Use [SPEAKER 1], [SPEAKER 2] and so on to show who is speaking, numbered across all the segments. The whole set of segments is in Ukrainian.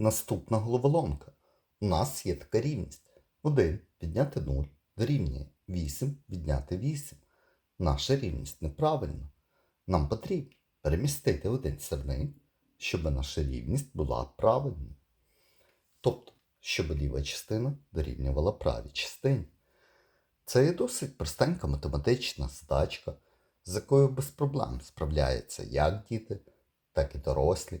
[SPEAKER 1] Наступна головоломка. У нас є така рівність. 1 відняти 0 дорівнює 8 відняти 8. Наша рівність неправильна. Нам потрібно перемістити один сирник, щоб наша рівність була правильною. Тобто, щоб ліва частина дорівнювала правій частині. Це є досить простенька математична задачка, з якою без проблем справляються як діти, так і дорослі.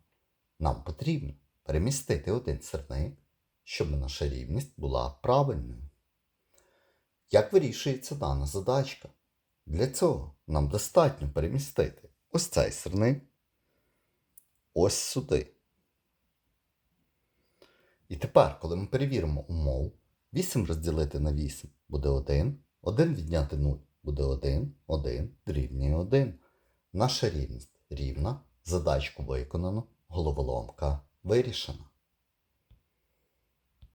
[SPEAKER 1] Нам потрібно перемістити один сирник, щоб наша рівність була правильною. Як вирішується дана задачка? Для цього нам достатньо перемістити ось цей сирник ось сюди. І тепер, коли ми перевіримо умову, 8 розділити на 8 буде 1, 1 відняти 0 буде 1, 1 дорівнює 1. Наша рівність рівна, задачку виконано, головоломка вирішена.